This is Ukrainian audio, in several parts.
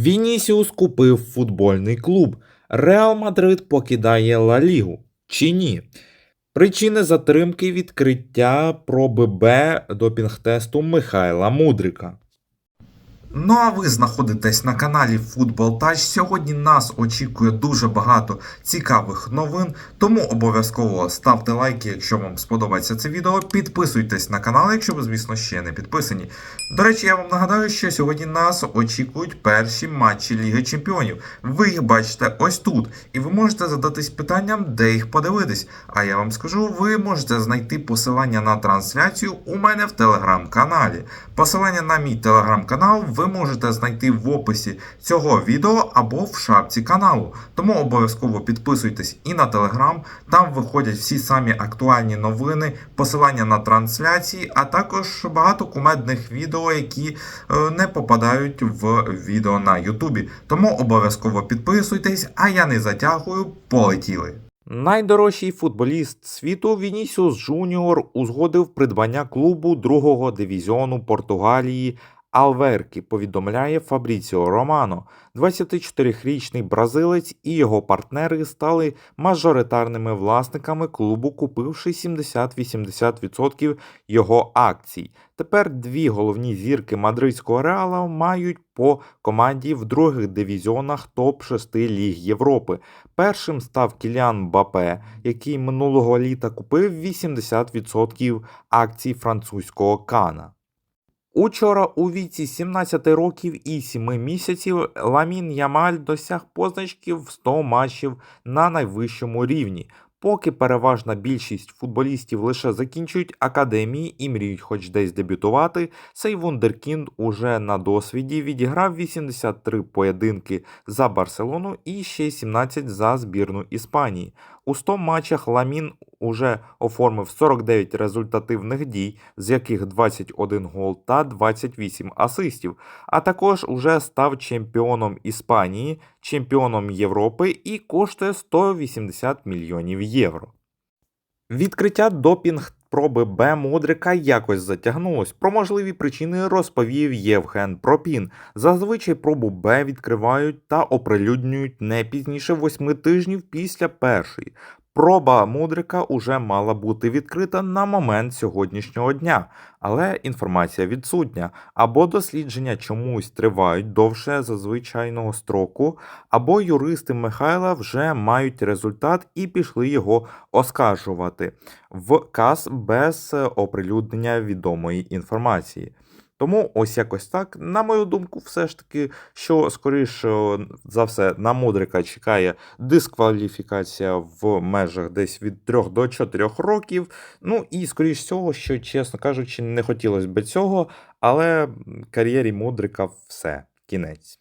Вінісіус купив футбольний клуб. Реал Мадрид покидає Ла Лігу. Чи ні? Причини затримки відкриття проби Б допінг-тесту Михайла Мудрика. Ну а ви знаходитесь на каналі Футбол Тач. Сьогодні нас очікує дуже багато цікавих новин, тому обов'язково ставте лайки, якщо вам сподобається це відео. Підписуйтесь на канал, якщо ви, звісно, ще не підписані. До речі, я вам нагадаю, що сьогодні нас очікують перші матчі Ліги Чемпіонів. Ви їх бачите ось тут, і ви можете задатись питанням, де їх подивитись. А я вам скажу, ви можете знайти посилання на трансляцію у мене в телеграм-каналі. Посилання на мій телеграм-канал ви можете знайти в описі цього відео або в шапці каналу. Тому обов'язково підписуйтесь і на телеграм. Там виходять всі самі актуальні новини, посилання на трансляції, а також багато кумедних відео, які е, не попадають в відео на Ютубі. Тому обов'язково підписуйтесь, а я не затягую, полетіли. Найдорожчий футболіст світу Вінісіус Жуніор узгодив придбання клубу другого дивізіону Португалії Алверки, повідомляє Фабріціо Романо. 24-річний бразилець і його партнери стали мажоритарними власниками клубу, купивши 70-80% його акцій. Тепер дві головні зірки мадридського реала мають по команді в других дивізіонах топ-6 ліг Європи. Першим став Кіліан Бапе, який минулого літа купив 80% акцій французького Кана. Учора у віці 17 років і 7 місяців Ламін Ямаль досяг позначки в 100 матчів на найвищому рівні. Поки переважна більшість футболістів лише закінчують академії і мріють хоч десь дебютувати, цей вундеркінд уже на досвіді відіграв 83 поєдинки за Барселону і ще 17 за збірну Іспанії. У 100 матчах Ламін уже оформив 49 результативних дій, з яких 21 гол та 28 асистів, а також уже став чемпіоном Іспанії, чемпіоном Європи і коштує 180 мільйонів євро. Відкриття допінг проби Б Модрика якось затягнулось. Про можливі причини розповів Євген Пропін. Зазвичай пробу Б відкривають та оприлюднюють не пізніше восьми тижнів після першої. Проба Мудрика уже мала бути відкрита на момент сьогоднішнього дня, але інформація відсутня, або дослідження чомусь тривають довше зазвичайного строку, або юристи Михайла вже мають результат і пішли його оскаржувати в КАС без оприлюднення відомої інформації. Тому ось якось так, на мою думку, все ж таки, що скоріше за все на Мудрика чекає дискваліфікація в межах десь від 3 до 4 років. Ну і скоріш всього, що, чесно кажучи, не хотілося б цього, але кар'єрі Мудрика все, кінець.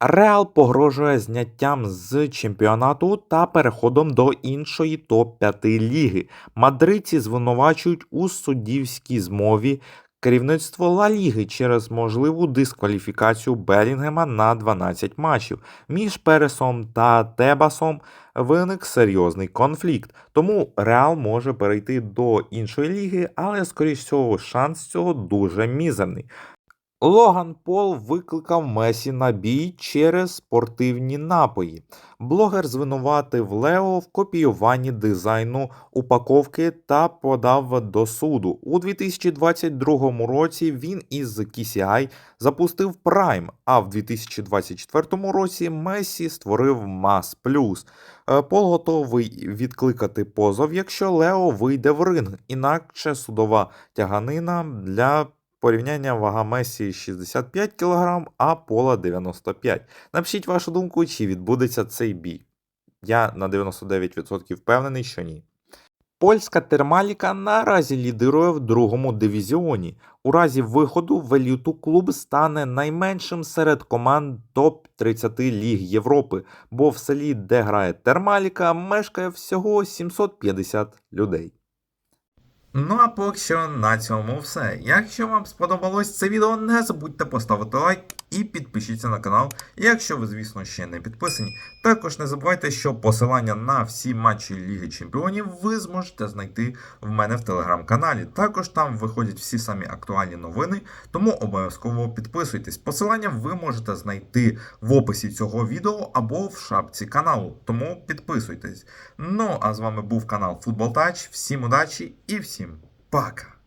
Реал погрожує зняттям з чемпіонату та переходом до іншої топ-5 ліги. Мадридці звинувачують у суддівській змові керівництво Ла Ліги через можливу дискваліфікацію Белінгема на 12 матчів. Між Пересом та Тебасом виник серйозний конфлікт, тому Реал може перейти до іншої ліги, але, скоріш всього, шанс цього дуже мізерний. Логан Пол викликав Месі на бій через спортивні напої. Блогер звинуватив Лео в копіюванні дизайну упаковки та подав до суду. У 2022 році він із KCI запустив Prime, а в 2024 році Месі створив Mass Plus. Е, Пол готовий відкликати позов, якщо Лео вийде в ринг, інакше судова тяганина для Порівняння вага Месі 65 кг, а Пола 95. Напишіть вашу думку, чи відбудеться цей бій. Я на 99% впевнений, що ні. Польська термаліка наразі лідирує в другому дивізіоні. У разі виходу в еліту клуб стане найменшим серед команд топ-30 ліг Європи, бо в селі, де грає термаліка, мешкає всього 750 людей. Ну а поки що на цьому все. Якщо вам сподобалось це відео, не забудьте поставити лайк і підпишіться на канал, якщо ви, звісно, ще не підписані. Також не забувайте, що посилання на всі матчі Ліги Чемпіонів ви зможете знайти в мене в телеграм-каналі. Також там виходять всі самі актуальні новини, тому обов'язково підписуйтесь. Посилання ви можете знайти в описі цього відео або в шапці каналу. Тому підписуйтесь. Ну а з вами був канал Футбол Тач. Всім удачі і всім пока!